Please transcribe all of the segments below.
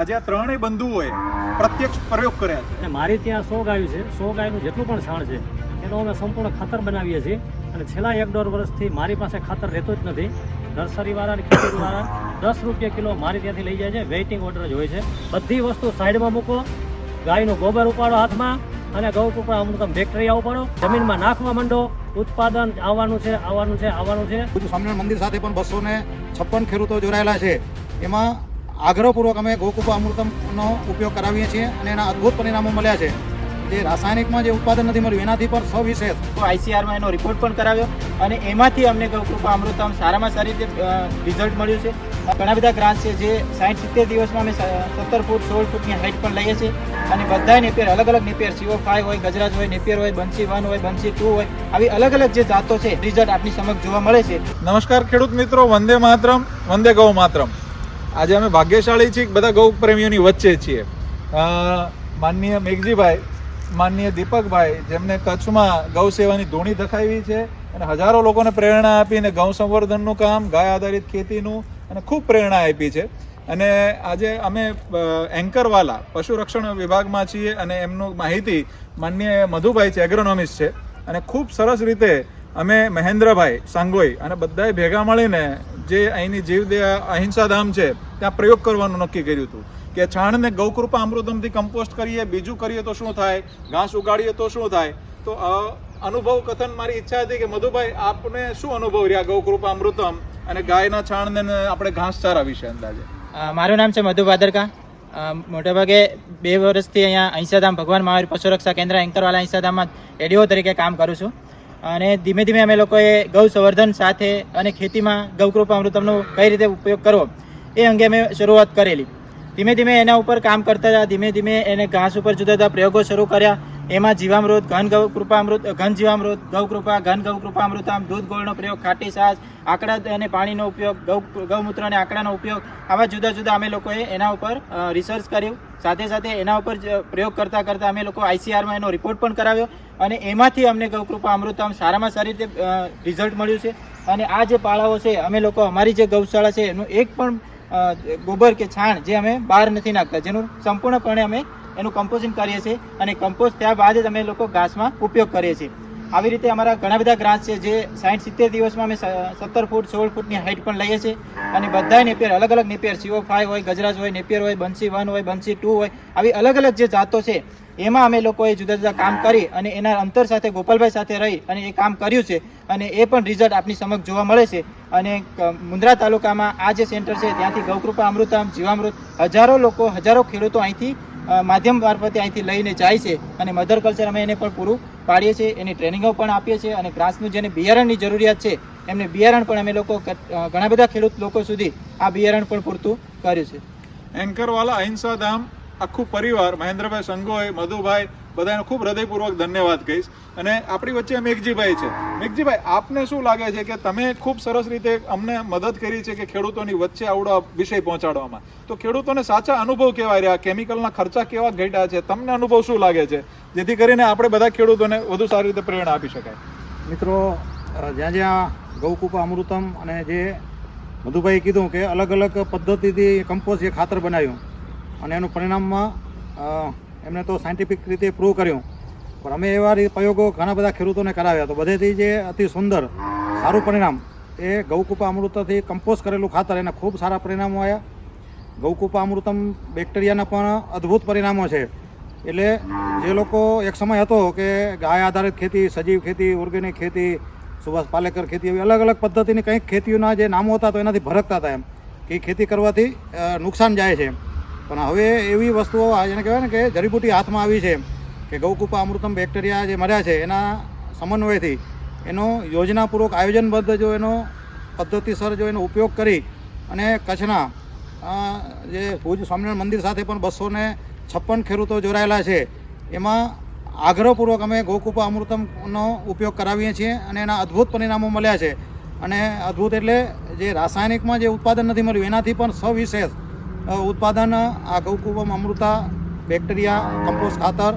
આજે આ ત્રણેય બંધુઓએ પ્રત્યક્ષ પ્રયોગ કર્યા છે. અને મારી ત્યાં સો ગાયું છે. સો ગાયનું જેટલું પણ છાણ છે એનો અમે સંપૂર્ણ ખાતર બનાવીએ છીએ. અને છેલ્લા એક દોઢ વર્ષથી મારી પાસે ખાતર રહેતું જ નથી. નર્સરીવાળા અને ખેતીવાળા દસ રૂપિયા કિલો મારી ત્યાંથી લઈ જાય છે. વેઇટિંગ ઓર્ડર જ હોય છે. બધી વસ્તુ સાઈડમાં મૂકો ગાયનું ગોબર ઉપાડો હાથમાં અને ગૌ કૃપા અમુક બેક્ટેરિયા ઉપાડો. જમીનમાં નાખવા માંડો. ઉત્પાદન આવવાનું છે આવવાનું છે આવવાનું છે. સ્વામિનારાયણ મંદિર સાથે પણ બસો ને છપ્પન ખેડૂતો જોડાયેલા છે. એમાં આગ્રહપૂર્વક અમે ગોકૃપા અમૃતમનો ઉપયોગ કરાવીએ છીએ અને એના અદ્ભુત પરિણામો મળ્યા છે. જે રાસાયણિકમાં જે ઉત્પાદન નથી મળ્યું એનાથી પણ સવિશેષ તો આઈસીઆરમાં એનો રિપોર્ટ પણ કરાવ્યો અને એમાંથી અમને ગૌકૃપા અમૃતમ સારામાં સારી રીતે રિઝલ્ટ મળ્યું છે. ઘણા બધા ગ્રાન્ટ છે જે સાઠ સિત્તેર દિવસમાં અમે સત્તર ફૂટ સોળ ફૂટની હાઇટ પણ લઈએ છીએ. અને બધા નેપિયર અલગ અલગ નેપિયર સીઓ ફાઈવ હોય ગજરાજ હોય નેપિયર હોય બંસી વન હોય બંસી ટુ હોય આવી અલગ અલગ જે જાતો છે રિઝલ્ટ આપની સમક્ષ જોવા મળે છે. નમસ્કાર ખેડૂત મિત્રો વંદે માતરમ વંદે ગૌ માતરમ. આજે અમે ભાગ્યશાળી છીએ બધા ગૌ પ્રેમીઓની વચ્ચે છીએ. માનનીય મેઘજીભાઈ, માનનીય દીપકભાઈ, જેમને કચ્છમાં ગૌ સેવાની ધૂણી દખાવી છે અને હજારો લોકોને પ્રેરણા આપીને ગૌ સંવર્ધનનું કામ, ગાય આધારિત ખેતીનું અને ખૂબ પ્રેરણા આપી છે. અને આજે અમે એન્કરવાલા પશુ રક્ષણ વિભાગમાં છીએ અને એમનું માહિતી માનનીય મધુભાઈ છે એગ્રોનોમિસ્ટ છે. અને ખૂબ સરસ રીતે અમે મહેન્દ્રભાઈ સાંગોઈ અને બધાએ ભેગા મળીને જે અહીંની જીવદયા અહિંસા ધામ છે ત્યાં પ્રયોગ કરવાનું નક્કી કર્યું હતું કે છાણને ગૌકૃપા અમૃતમથી કમ્પોસ્ટ કરીએ, બીજું કરીએ તો શું થાય? ઘાસ ઉગાડીએ તો શું થાય? તો અનુભવ કથન મારી ઈચ્છા હતી કે, મધુભાઈ, આપને શું અનુભવ રહ્યા ગૌકૃપા અમૃતમ અને ગાયના છાણને આપણે ઘાસ ચારા વિશે અંદાજે? મારું નામ છે મધુ ભાદરકા. મોટેભાગે બે વર્ષથી અહીંયા અહિંસાધામ, ભગવાન મહાવીર પશુ રક્ષા કેન્દ્ર, એન્કરવાલા અહિંસાધામમાં એડીઓ તરીકે કામ કરું છું. અને ધીમે ધીમે અમે લોકોએ ગૌ સંવર્ધન સાથે અને ખેતીમાં ગૌકૃપા અમૃતમનો કઈ રીતે ઉપયોગ કરવો એ અંગે અમે શરૂઆત કરેલી. ધીમે ધીમે એના ઉપર કામ કરતા હતા ધીમે ધીમે એને ઘાસ ઉપર જુદા જુદા પ્રયોગો શરૂ કર્યા. એમાં જીવામૃત, ઘન, ગૌ કૃપા અમૃત ઘન જીવામૃત, ગૌ કૃપા, ઘન, ગૌ કૃપા અમૃતમ દૂધ, ગોળનો પ્રયોગ, ખાટી છાશ આકડા અને પાણીનો ઉપયોગ, ગૌ ગૌમૂત્ર અને આકડાનો ઉપયોગ. આવા જુદા જુદા અમે લોકોએ એના ઉપર રિસર્ચ કર્યું. સાથે સાથે એના ઉપર પ્રયોગ કરતાં કરતાં અમે લોકો આઈસીઆરમાં એનો રિપોર્ટ પણ કરાવ્યો અને એમાંથી અમને ગૌકૃપા અમૃતામ સારામાં સારી રીતે રિઝલ્ટ મળ્યું છે. અને આ જે પાળાઓ છે, અમે લોકો અમારી જે ગૌશાળા છે, એનું એક પણ ગોબર કે છાણ જે અમે બહાર નથી નાખતા, જેનું સંપૂર્ણપણે અમે એનું કમ્પોઝિંગ કરીએ છીએ અને કમ્પોઝ થયા બાદ જ અમે લોકો ઘાસમાં ઉપયોગ કરીએ છીએ. આવી રીતે અમારા ઘણા બધા ગ્રાન્ટ છે જે સાઠ સિત્તેર દિવસમાં અમે સત્તર ફૂટ, સોળ ફૂટની હાઇટ પણ લઈએ છીએ. અને બધા નેપિયર અલગ અલગ નેપિયર, સીઓ ફાઈવ હોય, ગજરાજ હોય, નેપિયર હોય, બંસી વન હોય, બંસી ટુ હોય, આવી અલગ અલગ જે જાતો છે, એમાં અમે લોકોએ જુદા જુદા કામ કરી અને એના અંતર સાથે ગોપાલભાઈ સાથે રહી અને એ કામ કર્યું છે અને એ પણ રિઝલ્ટ આપની સમક્ષ જોવા મળે છે. અને મુન્દ્રા તાલુકામાં આ જે સેન્ટર છે, ત્યાંથી ગૌકૃપા અમૃતામ જીવામૃત, હજારો લોકો, હજારો ખેડૂતો અહીંથી માધ્યમ મારફતે અહીંથી લઈને જાય છે અને મધર કલ્ચર અમે એને પણ પૂરું પાડીએ છીએ, એની ટ્રેનિંગો પણ આપીએ છીએ અને ગ્રાસનું જેને બિયારણની જરૂરિયાત છે, એમને બિયારણ પણ અમે લોકો ઘણા બધા ખેડૂત લોકો સુધી આ બિયારણ પણ પૂરતું કર્યું છે. એન્કરવાલા અહિંસા ધામ આખું પરિવાર, મહેન્દ્રભાઈ સંઘોએ મધુભાઈ બધાને ખૂબ હૃદયપૂર્વક ધન્યવાદ કહીશ. અને આપણી વચ્ચે મેઘજીભાઈ છે. મેઘજીભાઈ, આપને શું લાગે છે કે તમે ખૂબ સરસ રીતે અમને મદદ કરી છે કે ખેડૂતોની વચ્ચે આવડો વિષય પહોંચાડવામાં? તો ખેડૂતોને સાચા અનુભવ કહેવાય રહ્યા? કેમિકલના ખર્ચા કેવા ઘટ્યા છે? તમને અનુભવ શું લાગે છે? જેથી કરીને આપણે બધા ખેડૂતોને વધુ સારી રીતે પ્રેરણા આપી શકાય. મિત્રો જ્યાં જ્યાં ગૌકૂપા અમૃતમ અને જે મધુભાઈ કીધું કે અલગ અલગ પદ્ધતિથી કમ્પોઝ જે ખાતર બનાવ્યું અને એનું પરિણામમાં એમને તો સાયન્ટિફિક રીતે પ્રૂવ કર્યું. પણ અમે એવા પ્રયોગો ઘણા બધા ખેડૂતોને કરાવ્યા. તો બધેથી જે અતિ સુંદર, સારું પરિણામ, એ ગૌકૂપા અમૃતથી કમ્પોઝ કરેલું ખાતર, એના ખૂબ સારા પરિણામો આવ્યા. ગૌકૂપા અમૃતમ બેક્ટેરિયાના પણ અદ્ભુત પરિણામો છે. એટલે જે લોકો એક સમય હતો કે ગાય આધારિત ખેતી, સજીવ ખેતી, ઓર્ગેનિક ખેતી, સુભાષ પાલેકર ખેતી એવી અલગ અલગ પદ્ધતિની કંઈક ખેતીઓના જે નામો હતા તો એનાથી ભરકતા હતા એમ. કે ખેતી કરવાથી નુકસાન જાય છે પણ હવે એવી વસ્તુઓ જેને કહેવાય ને કે જડીબુટી હાથમાં આવી છે કે ગૌકુપા અમૃતમ બેક્ટેરિયા જે મળ્યા છે, એના સમન્વયથી એનો યોજનાપૂર્વક આયોજનબદ્ધ જો એનો પદ્ધતિસર જો એનો ઉપયોગ કરી અને કચ્છના જે ભુજ સ્વામિનારાયણ મંદિર સાથે પણ બસો ને છપ્પન ખેડૂતો જોડાયેલા છે, એમાં આગ્રહપૂર્વક અમે ગોકુપા અમૃતમનો ઉપયોગ કરાવીએ છીએ અને એના અદ્ભુત પરિણામો મળ્યા છે. અને અદ્ભુત એટલે જે રાસાયણિકમાં જે ઉત્પાદન નથી મળ્યું, એનાથી પણ સવિશેષ ઉત્પાદન આ ગૌકૃપમ અમૃતા, બેક્ટેરિયા, કમ્પોસ્ટ ખાતર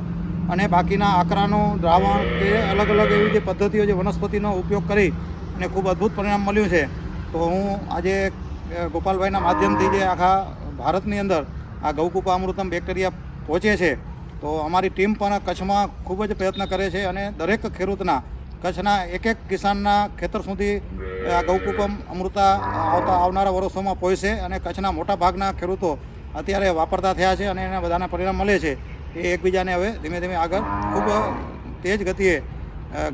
અને બાકીના આકરાનો દ્રાવણ કે અલગ અલગ એવી જે પદ્ધતિઓ જે વનસ્પતિનો ઉપયોગ કરી અને ખૂબ અદ્ભુત પરિણામ મળ્યું છે. તો હું આજે ગોપાલભાઈના માધ્યમથી જે આખા ભારતની અંદર આ ગૌકુપા અમૃતમ બેક્ટેરિયા પહોંચે છે, તો અમારી ટીમ પણ કચ્છમાં ખૂબ જ પ્રયત્ન કરે છે અને દરેક ખેડૂતના, કચ્છના એક એક કિસાનના ખેતર સુધી આ ગૌકુપમ અમૃતા આવતા આવનારા વર્ષોમાં પહોંચશે અને કચ્છના મોટા ભાગના ખેડૂતો અત્યારે વાપરતા થયા છે અને એને બધાના પરિણામ મળે છે. એ એકબીજાને હવે ધીમે ધીમે આગળ ખૂબ તેજ ગતિએ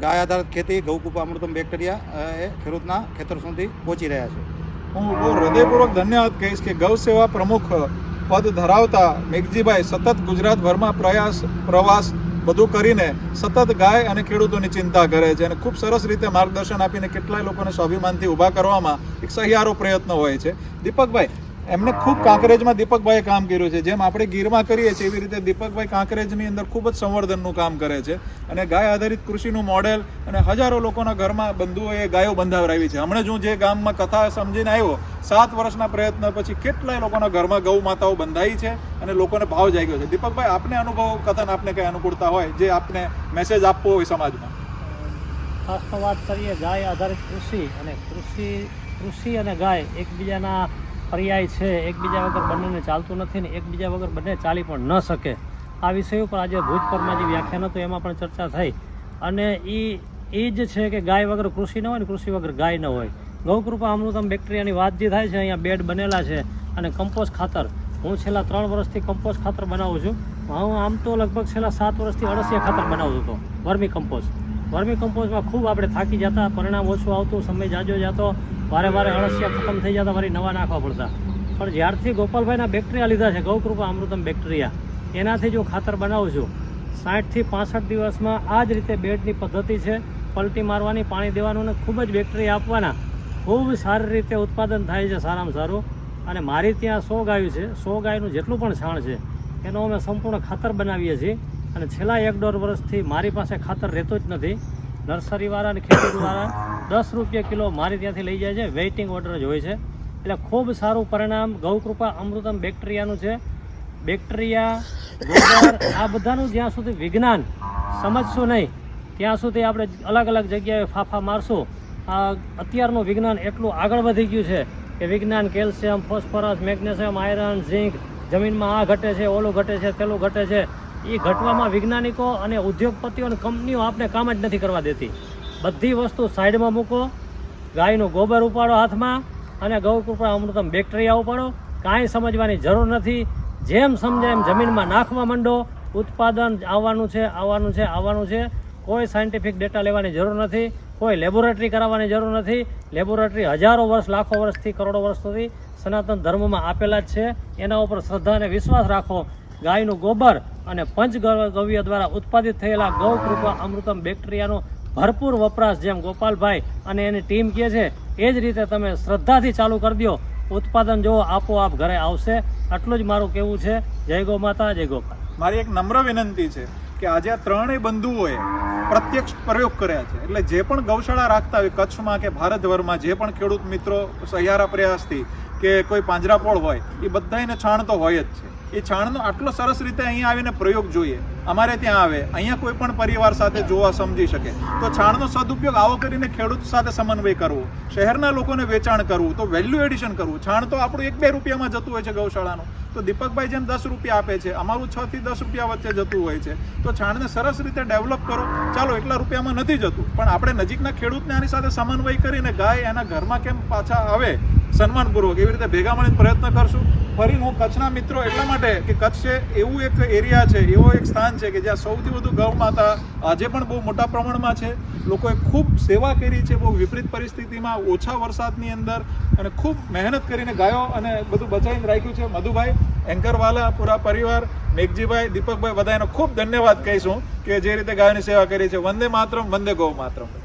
ગાય આધારિત ખેતી, ગૌકુપા, અમૃતમ બેક્ટેરિયા એ ખેડૂતના ખેતર સુધી પહોંચી રહ્યા છે. હું બહુ હૃદયપૂર્વક ધન્યવાદ કહીશ કે ગૌ સેવા પ્રમુખ પદ ધરાવતા મેઘજીભાઈ સતત ગુજરાતભરમાં પ્રયાસ, પ્રવાસ બધું કરીને સતત ગાય અને ખેડૂતોની ચિંતા કરે છે અને ખૂબ સરસ રીતે માર્ગદર્શન આપીને કેટલાય લોકોને સ્વાભિમાનથી ઊભા કરવામાં એક સહિયારો પ્રયત્ન હોય છે. દીપકભાઈ એમને ખૂબ કાંકરેજમાં દીપકભાઈએ કામ કર્યું છે. જેમ આપણે ગીરમાં કરીએ છીએ એવી રીતે દીપકભાઈ કાંકરેજની અંદર ખૂબ જ સંવર્ધનનું કામ કરે છે. અને ગાય આધારિત કૃષિનું મોડેલ અને હજારો લોકોના ઘરમાં બંધુઓએ ગાયો બંધાવરાવી છે. હમણાં જ હું જે ગામમાં કથા સમજીને આવ્યો, સાત વર્ષના પ્રયત્ન પછી કેટલાય લોકોના ઘરમાં ગૌ માતાઓ બંધાઈ છે અને લોકોને ભાવ જાગ્યો છે. દીપકભાઈ, આપને અનુભવ, કથન આપને કઈ અનુકૂળતા હોય જે આપને મેસેજ આપવો હોય સમાજમાં? ખાસ વાત કરીએ, ગાય આધારિત કૃષિ અને કૃષિ કૃષિ અને ગાય એકબીજાના પર્યાય છે, એકબીજા વગર બંનેને ચાલતું નથી ને એકબીજા વગર બંને ચાલી પણ ન શકે. આ વિષય ઉપર આજે ભુજપરમાં જે વ્યાખ્યાન હતું, એમાં પણ ચર્ચા થઈ. અને એ એ જ છે કે ગાય વગર કૃષિ ન હોય ને કૃષિ વગર ગાય ન હોય. ગૌકૃપા અમૃતમ બેક્ટેરિયાની વાત જે થાય છે, અહીંયા બેડ બનેલા છે અને કમ્પોસ્ટ ખાતર. હું છેલ્લા ત્રણ વર્ષથી કમ્પોસ્ટ ખાતર બનાવું છું. હું આમ તો લગભગ છેલ્લા સાત વર્ષથી અળસિયા ખાતર બનાવું હતો વર્મી કમ્પોસ્ટ. વર્મી કમ્પોસ્ટમાં ખૂબ આપણે થાકી જતા, પરિણામ ઓછું આવતું, સમય જાજો જતો, વારે વારે અળસિયા ખતમ થઈ જતા, ફરી નવા નાખવા પડતા. પણ જ્યારથી ગોપાલભાઈના બેક્ટેરિયા લીધા છે, ગૌકૃપા અમૃતમ બેક્ટેરિયા, એનાથી જો ખાતર બનાવું છું, સાઠથી પાસઠ દિવસમાં આ જ રીતે બેડની પદ્ધતિ છે, પલટી મારવાની, પાણી દેવાનું અને ખૂબ જ બેક્ટેરિયા આપવાના. ખૂબ સારી રીતે ઉત્પાદન થાય છે, સારામાં સારું. અને મારી ત્યાં સો ગાયું છે સો ગાયનું જેટલું પણ છાણ છે, એનો અમે સંપૂર્ણ ખાતર બનાવીએ છીએ. અને છેલ્લા એક દોઢ વર્ષથી મારી પાસે ખાતર રહેતું જ નથી. નર્સરીવાળા અને ખેડૂતવાળા દસ રૂપિયા કિલો મારી ત્યાંથી લઈ જાય છે. વેઇટિંગ ઓર્ડર જ હોય છે. એટલે ખૂબ સારું પરિણામ ગૌકૃપા અમૃતમ બેક્ટેરિયાનું છે. બેક્ટેરિયા, ગોબર, આ બધાનું જ્યાં સુધી વિજ્ઞાન સમજશું નહીં, ત્યાં સુધી આપણે અલગ અલગ જગ્યાએ ફાફા મારશું. આ અત્યારનું વિજ્ઞાન એટલું આગળ વધી ગયું છે કે વિજ્ઞાન calcium, phosphorus, magnesium, iron, zinc, જમીનમાં આ ઘટે છે, ઓલું ઘટે છે, તેલું ઘટે છે. એ ઘટવામાં વૈજ્ઞાનિકો અને ઉદ્યોગપતિઓ અને કંપનીઓ આપણે કામ જ નથી કરવા દેતી. બધી વસ્તુ સાઈડમાં મૂકો, ગાયનું ગોબર ઉપાડો હાથમાં અને ગૌકૃપા અમૃતમ બેક્ટેરિયા ઉપાડો. કાંઈ સમજવાની જરૂર નથી. જેમ સમજાય એમ જમીનમાં નાખવા માંડો. ઉત્પાદન આવવાનું છે આવવાનું છે આવવાનું છે. કોઈ સાયન્ટિફિક ડેટા લેવાની જરૂર નથી. કોઈ લેબોરેટરી કરાવવાની જરૂર નથી. લેબોરેટરી હજારો વર્ષ, લાખો વર્ષથી, કરોડો વર્ષ સુધી સનાતન ધર્મમાં આપેલા જ છે. એના ઉપર શ્રદ્ધા અને વિશ્વાસ રાખો. ગાયનું ગોબર અને પંચગવ્ય દ્વારા ઉત્પાદિત થયેલા ગૌકૃપા અમૃતમ બેક્ટેરિયાનો ભરપૂર વપરાશ જેમ ગોપાલભાઈ અને એની ટીમ કહે છે, એ જ રીતે તમે શ્રદ્ધાથી ચાલુ કરી દો. ઉત્પાદન જો આપોઆપ ઘરે આવશે. આટલું જ મારું કહેવું છે. જય ગો માતા, જય ગોપાલ. મારી એક નમ્ર વિનંતી છે કે આજે આ ત્રણેય બંધુઓએ પ્રત્યક્ષ પ્રયોગ કર્યા છે. એટલે જે પણ ગૌશાળા રાખતા હોય, કચ્છમાં કે ભારતભરમાં, જે પણ ખેડૂત મિત્રો સહિયારા પ્રયાસથી કે કોઈ પાંજરાપોળ હોય, એ બધાને છાણ તો હોય જ છે. એ છાણનો આટલો સરસ રીતે અહીંયા આવીને પ્રયોગ જોઈએ. અમારે ત્યાં આવે. અહીંયા કોઈ પણ પરિવાર સાથે જોવા સમજી શકે. તો છાણનો સદુપયોગ આવો કરીને ખેડૂત સાથે સમન્વય કરવો. શહેરના લોકોને વેચાણ કરવું. તો વેલ્યુ એડિશન કરવું. છાણ તો આપણું એક બે રૂપિયામાં જતું હોય છે ગૌશાળાનું. તો દીપકભાઈ જેમ દસ રૂપિયા આપે છે, અમારું છ થી દસ રૂપિયા વચ્ચે જતું હોય છે. તો છાણને સરસ રીતે ડેવલપ કરો. ચાલો, એટલા રૂપિયામાં નથી જતું. પણ આપણે નજીકના ખેડૂતને આની સાથે સમન્વય કરીને ગાય એના ઘરમાં કેમ પાછા આવે? સન્માનપૂર્વક એવી રીતે ભેગા મળીને પ્રયત્ન કરશું. ફરી હું કચ્છના મિત્રો એટલા માટે કે કચ્છ છે એવું એક એરિયા છે, એવો એક સ્થાન છે કે જ્યાં સૌથી વધુ ગૌ માતા આજે પણ બહુ મોટા પ્રમાણમાં છે. લોકોએ ખૂબ સેવા કરી છે બહુ વિપરીત પરિસ્થિતિમાં ઓછા વરસાદની અંદર અને ખૂબ મહેનત કરીને ગાયો અને બધું બચાવીને રાખ્યું છે. મધુભાઈ એન્કરવાલા, પૂરા પરિવાર, મેઘજીભાઈ, દીપકભાઈ બધાનો ખૂબ ધન્યવાદ કહીશું કે જે રીતે ગાયોની સેવા કરી છે. વંદે માતરમ, વંદે ગૌ માતરમ.